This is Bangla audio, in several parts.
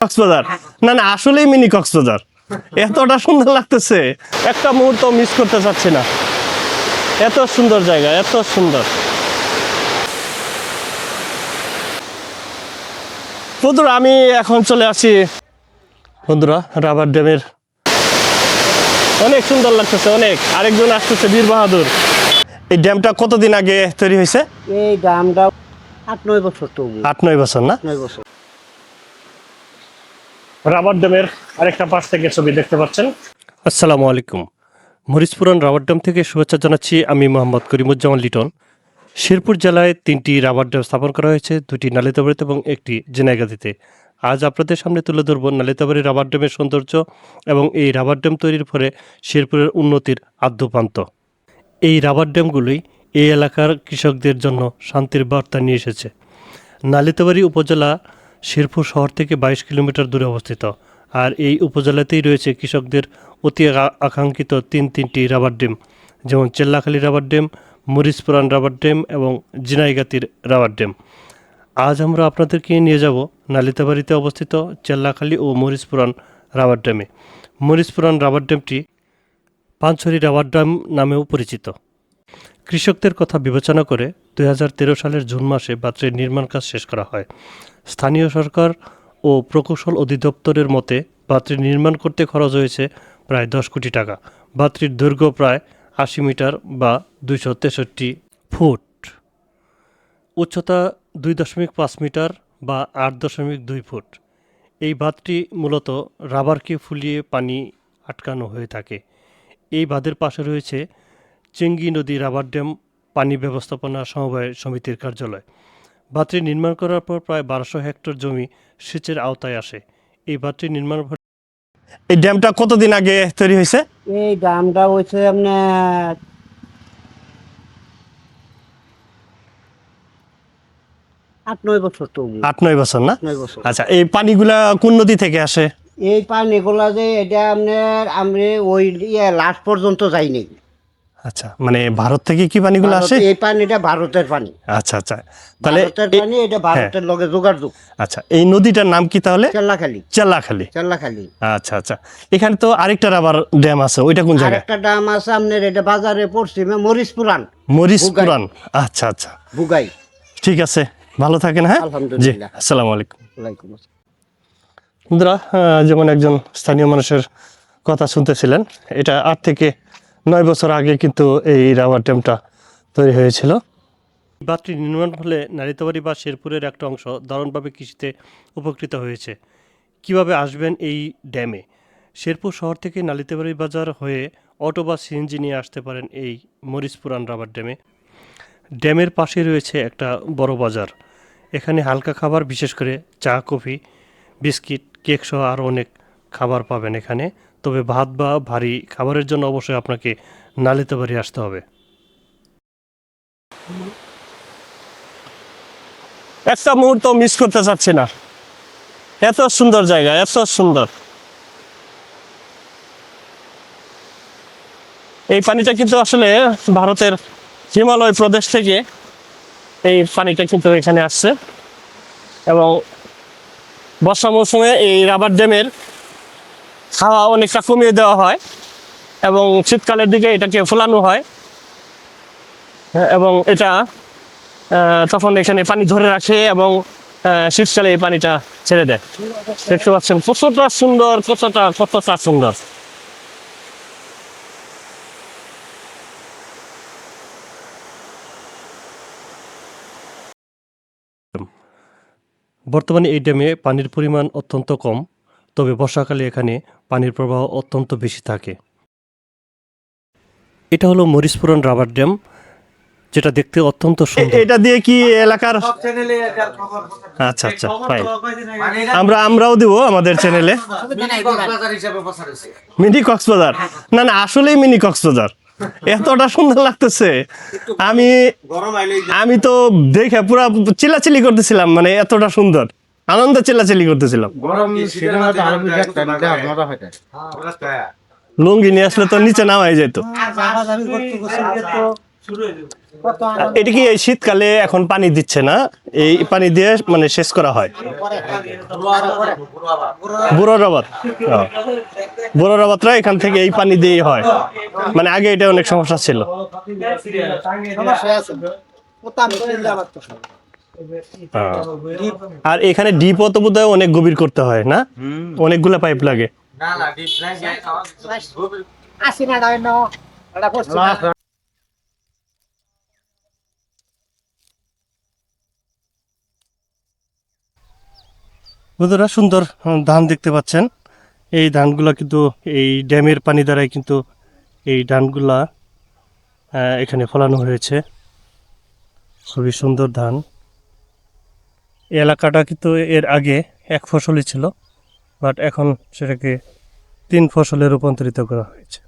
কক্সবাজার? না না আসলেই মিনি কক্সবাজার। এতটা সুন্দর লাগতেছে। একটা মুহূর্ত মিস করতে চাচ্ছি না। এত সুন্দর জায়গা এত সুন্দর। বন্ধুরা আমি এখন চলে আসি। বন্ধুরা রাবার ড্যামের। অনেক সুন্দর লাগতেছে অনেক। আরেকজন আসতেছে বীর বাহাদুর। এই ড্যামটা কতদিন আগে তৈরি হয়েছে? এই দামটা আট নয় বছর তো। আট নয় বছর না? নয় বছর। রাবার ড্যামের আরেকটা পাশ থেকে ছবি দেখতে পাচ্ছেন। আসসালামু আলাইকুম। মরিচপুরান রাবার ড্যাম থেকে শুভেচ্ছা জানাচ্ছি। আমি মোহাম্মদ করিমুজ্জামান লিটন। শেরপুর জেলায় তিনটি রাবার ড্যাম স্থাপন করা হয়েছে, দুটি নালিতাবাড়িতে এবং একটি জেনাইগাতিতে আজ আপনাদের সামনে তুলে ধরব নালিতাবাড়ি রাবার ড্যামের সৌন্দর্য এবং এই রাবার ড্যাম তৈরির ফলে শেরপুরের উন্নতির আদ্যপান্ত। এই রাবার ড্যামগুলোই এই এলাকার কৃষকদের জন্য শান্তির বার্তা নিয়ে এসেছে। নালিতাবাড়ি উপজেলা শেরপুর শহর থেকে বাইশ কিলোমিটার দূরে অবস্থিত। আর এই উপজেলাতেই রয়েছে কৃষকদের অতি আকাঙ্ক্ষিত তিন তিনটি রাবার ড্যাম, যেমন Chellakhali rubber dam, Morichpuran rubber dam এবং জিনাইগাতির রাবার ড্যাম। আজ আমরা আপনাদেরকে নিয়ে যাব নালিতাবাড়িতে অবস্থিত চেল্লাখালী ও মরিচপুরান রাবার ড্যামে। মরিচপুরান রাবার ড্যামটি পাঁচছড়ি রাবার ড্যাম নামেও পরিচিত। কৃষকদের কথা বিবেচনা করে দু হাজার তেরো সালের জুন মাসে বাঁধটির নির্মাণ কাজ শেষ করা হয়। স্থানীয় সরকার ও প্রকৌশল অধিদপ্তরের মতে বাঁধটি নির্মাণ করতে খরচ হয়েছে প্রায় দশ কোটি টাকা। বাঁধটির দৈর্ঘ্য প্রায় আশি মিটার বা দুইশো তেষট্টি ফুট। উচ্চতা দুই দশমিক পাঁচ মিটার বা আট দশমিক দুই ফুট। এই বাঁধটি মূলত রাবারকে ফুলিয়ে পানি আটকানো হয়ে থাকে। এই বাঁধের পাশে রয়েছে চেঙ্গি নদী রাবার ড্যাম পানি ব্যবস্থাপনা সমবায় সমিতির কার্যালয়। বাঁধটি নির্মাণ করার পর প্রায় বারোশো হেক্টর জমি সেচের আওতায় আসে। এই বাঁধটি নির্মাণ এই ড্যামটা কতদিন আগে তৈরি হয়েছে? এই দামটা হচ্ছে আপনার আট নয় বছর তো আট নয় বছর না? আচ্ছা এই পানিগুলা কোন নদী থেকে আসে? এই পানিগুলা যে এটা আপনার আমি ওই ইয়ে লাস্ট পর্যন্ত যাইনি। আচ্ছা মানে ভারত থেকে কি পানিগুলো আসে? এই পানিটা ভারতের পানি। আচ্ছা আচ্ছা। তাহলে ভারতের পানি এটা ভারতের লগে যোগাযোগ। আচ্ছা এই নদীটার নাম কি তাহলে? চেল্লাখালি। চেল্লাখালী। চেল্লাখালি। আচ্ছা আচ্ছা। এখানে তো আরেকটা রাবার ড্যাম আছে ওইটা কোন জায়গায়? আরেকটা দাম আছে আপনার এটা বাজারে পশ্চিমে মরিচপুরান মরিচপুরান আচ্ছা আচ্ছা। বুগাই। ঠিক আছে ভালো থাকেন হ্যাঁ? আলহামদুলিল্লাহ। আসসালামু আলাইকুম। ওয়ালাইকুম আসসালাম। বন্ধুরা যেমন একজন স্থানীয় মানুষের কথা শুনতেছিলেন এটা আট থেকে নয় বছর আগে কিন্তু এই রাবার ড্যামটা তৈরি হয়েছিল। বাঁধটি নির্মাণ ফলে নারিতাবাড়ি বা শেরপুরের একটা অংশ দারুণভাবে কৃষিতে উপকৃত হয়েছে। কীভাবে আসবেন এই ড্যামে? শেরপুর শহর থেকে নালিতাবাড়ি বাজার হয়ে অটো বা সিএনজি নিয়ে আসতে পারেন এই মরিচপুরান রাবার ড্যামে। ড্যামের পাশে রয়েছে একটা বড় বাজার। এখানে হালকা খাবার, বিশেষ করে চা, কফি, বিস্কিট, কেক সহ আরও অনেক খাবার পাবেন এখানে। তবে ভাত বা ভারী খাবারের জন্য অবশ্যই আপনাকে নালিতাবাড়ি আসতে হবে। একটা মুহূর্ত মিস করতে চাচ্ছি না। এত সুন্দর জায়গা, এত সুন্দর। এই পানিটা কিন্তু আসলে ভারতের হিমালয় প্রদেশ থেকে এই পানিটা কিন্তু এখানে আসছে। এবং বর্ষা মৌসুমে এই রাবার ড্যামের হাওয়া অনেকটা কমিয়ে দেওয়া হয় এবং শীতকালের দিকে এটাকে ফোলানো হয়। হ্যাঁ, এবং এটা তখন এখানে পানি ধরে রাখে এবং শীতকালে এই পানিটা ছেড়ে দেয়। দেখতে পাচ্ছেন কতটা সুন্দর কতটা কতটা সুন্দর। বর্তমানে এই ড্যামে পানির পরিমাণ অত্যন্ত কম। তবে বর্ষাকালে এখানে পানির প্রবাহ অত্যন্ত বেশি থাকে। এটা হলো মরিচপুরান রাবার ড্যাম যেটা দেখতে অত্যন্ত সুন্দর। এটা দিয়ে কি এলাকার আচ্ছা আচ্ছা ফাইন আমরা আমরাও দিব আমাদের চ্যানেলে মিনি কক্সবাজার না না আসলেই মিনি কক্সবাজার এতটা সুন্দর লাগতেছে। আমি আমি তো দেখে পুরো চিল্লাচিল্লি করতেছিলাম মানে এতটা সুন্দর। আনন্দে চিল্লাচিল্লি করতেছিলাম। লুঙ্গি নিয়ে আসলে তো নিচে নামাই যেত এটা কি এই শীতকালে এখন পানি দিচ্ছে না? এই পানি দিয়ে মানে শেষ করা হয়। বুড়ো রবাত বুড়ো রবাতরা এখান থেকে এই পানি দিয়ে হয়। মানে আগে এটা অনেক সমস্যা ছিল। হ্যাঁ। আর এখানে ডিপও তো বোধহয় অনেক গভীর করতে হয় না? অনেকগুলো পাইপ লাগে। বন্ধুরা সুন্দর ধান দেখতে পাচ্ছেন। এই ধানগুলা কিন্তু এই ড্যামের পানি দ্বারাই কিন্তু এই ধানগুলা আহ, এখানে ফলানো হয়েছে। খুবই সুন্দর ধান। এলাকাটা কিন্তু এর আগে এক ফসলই ছিল বাট এখন সেটাকে তিন ফসলে রূপান্তরিত করা হয়েছে।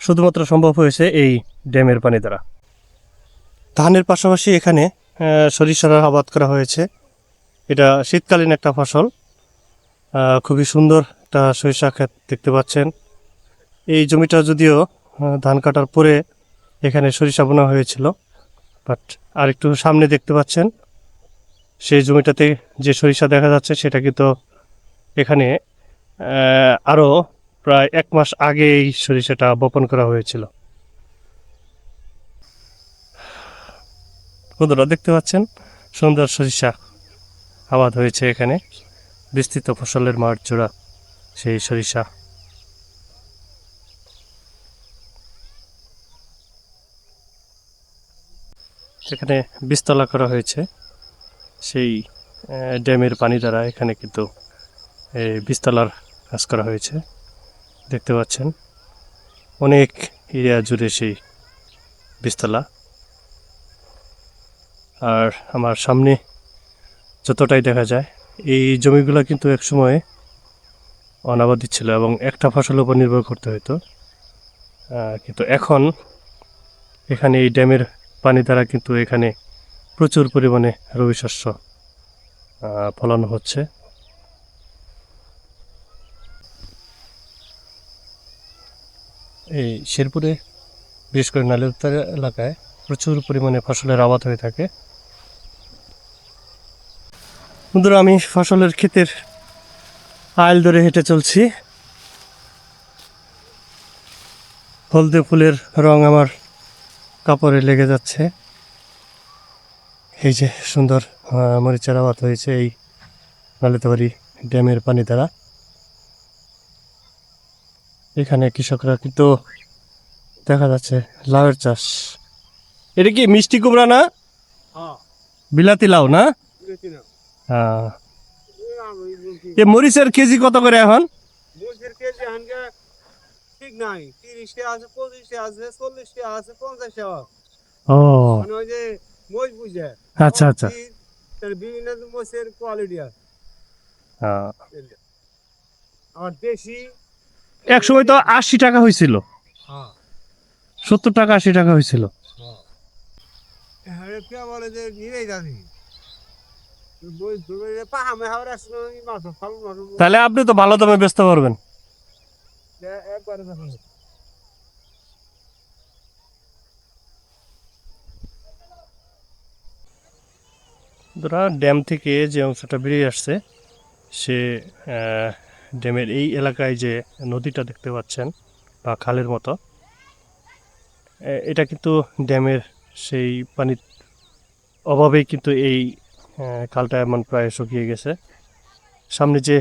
শুধুমাত্র সম্ভব হয়েছে এই ড্যামের পানি দ্বারা। ধানের পাশাপাশি এখানে সরিষার আবাদ করা হয়েছে। এটা শীতকালীন একটা ফসল। খুবই সুন্দর একটা সরিষা ক্ষেত দেখতে পাচ্ছেন। এই জমিটা যদিও ধান কাটার পরে এখানে সরিষা বোনা হয়েছিল বাট আর একটু সামনে দেখতে পাচ্ছেন। সেই জমিটাতে যে সরিষা দেখা যাচ্ছে সেটা কিন্তু এখানে আহ, আরও প্রায় এক মাস আগে এই সরিষাটা বপন করা হয়েছিল। বন্ধুরা দেখতে পাচ্ছেন? সুন্দর সরিষা আবাদ হয়েছে এখানে। বিস্তৃত ফসলের মাঠ জোড়া সেই সরিষা। এখানে বীজতলা করা হয়েছে। সেই ড্যামের পানি দ্বারা এখানে কিন্তু এই বীজতলার কাজ করা হয়েছে। দেখতে পাচ্ছেন, অনেক এরিয়া জুড়ে সেই বীজতলা আর আমার সামনে যতটাই দেখা যায়, এই জমিগুলো কিন্তু একসময় অনাবাদি ছিল এবং একটা ফসলের উপর নির্ভর করতে হতো কিন্তু এখন এখানে এই ড্যামের পানি দ্বারা কিন্তু এখানে প্রচুর পরিমাণে রবি শস্য ফলানো হচ্ছে। এই শেরপুরে, বিশেষ করে নালিউত্তর এলাকায় প্রচুর পরিমাণে ফসলের আবাদ হয়ে থাকে। বন্ধুরা, আমি ফসলের ক্ষেতের আইল ধরে হেঁটে চলছি। হলদে ফুলের রং আমার কাপড়ে লেগে যাচ্ছে। এই যে সুন্দর মরিচের আবাদ হয়েছে এই নালিতাবাড়ি ড্যামের পানি দ্বারা। এখানে কৃষকরা কিন্তু দেখা যাচ্ছে লাউয়ের চাষ। এটা কি মিষ্টি কুমড়া না? বিলাতি লাউ না? হ্যাঁ। এ মরিচের কেজি কত করে এখন? ঠিক নাই। আছে আছে আছে ও। মানে যে মজ বুঝে আচ্ছা আচ্ছা। বিভিন্ন মোষের কোয়ালিটি আছে। আর দেশি এক সময় তো আশি টাকা হয়েছিল হ্যাঁ সত্তর টাকা আশি টাকা হয়েছিল হ্যাঁ তাহলে আপনি তো ভালো দামে বেচতে পারবেন ধরা ড্যাম থেকে যে অংশটা বেরিয়ে আসছে, সে ড্যামের এই এলাকায় যে নদীটা দেখতে পাচ্ছেন, বা খালের মতো এটা কিন্তু ড্যামের সেই পানির অভাবেই কিন্তু এই খালটা এমন প্রায় শুকিয়ে গেছে। সামনে যে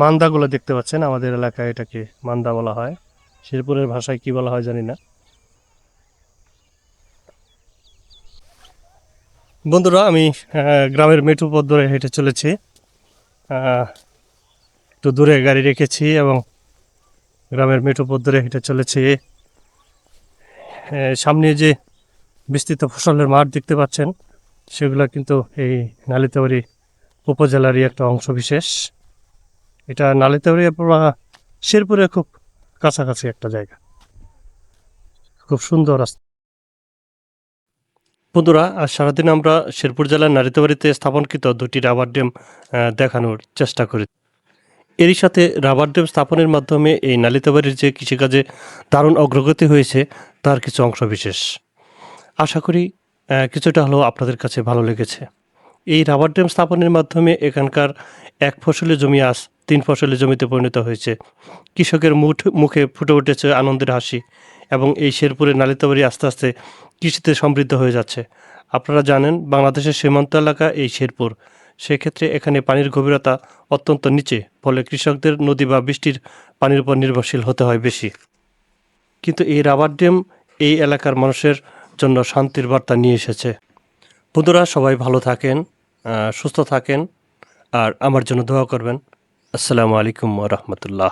মান্দাগুলো দেখতে পাচ্ছেন, আমাদের এলাকায় এটাকে মান্দা বলা হয়। শেরপুরের ভাষায় কি বলা হয় জানি না। বন্ধুরা, আমি গ্রামের মেট্রো পথ ধরে হেঁটে চলেছি। একটু দূরে গাড়ি রেখেছি এবং গ্রামের মেট্রো পথ ধরে হেঁটে চলেছি। সামনে যে বিস্তৃত ফসলের মাঠ দেখতে পাচ্ছেন, সেগুলো কিন্তু এই নালিতাবাড়ি উপজেলারই একটা অংশ বিশেষ। এটা নালিতাবাড়ি বা শেরপুরের খুব কাছাকাছি একটা জায়গা। খুব সুন্দর রাস্তা। বন্ধুরা, আজ সারাদিন আমরা শেরপুর জেলার নারিতাবাড়িতে স্থাপনকৃত দুটি রাবার ড্যাম দেখানোর চেষ্টা করি। এরই সাথে রাবার ড্যাম স্থাপনের মাধ্যমে এই নালিতাবাড়ির যে কৃষিকাজে দারুণ অগ্রগতি হয়েছে, তার কিছু অংশ বিশেষ। আশা করি কিছুটা হলেও আপনাদের কাছে ভালো লেগেছে। এই রাবার ড্যাম স্থাপনের মাধ্যমে এখানকার এক ফসলি জমি, আজ তিন ফসলি জমিতে পরিণত হয়েছে। কৃষকের মুঠ, মুখে ফুটে উঠেছে আনন্দের হাসি এবং এই শেরপুরের নালিতাবাড়ি আস্তে আস্তে কৃষিতে সমৃদ্ধ হয়ে যাচ্ছে। আপনারা জানেন, বাংলাদেশের সীমান্ত এলাকা এই শেরপুর। সেক্ষেত্রে এখানে পানির গভীরতা অত্যন্ত নিচে, ফলে কৃষকদের নদী বা বৃষ্টির পানির উপর নির্ভরশীল হতে হয় বেশি। কিন্তু এই রাবার ড্যাম এই এলাকার মানুষের জন্য শান্তির বার্তা নিয়ে এসেছে। বন্ধুরা, সবাই ভালো থাকেন সুস্থ থাকেন, আর আমার জন্য দোয়া করবেন। আসসালামু আলাইকুম রহমতুল্লাহ।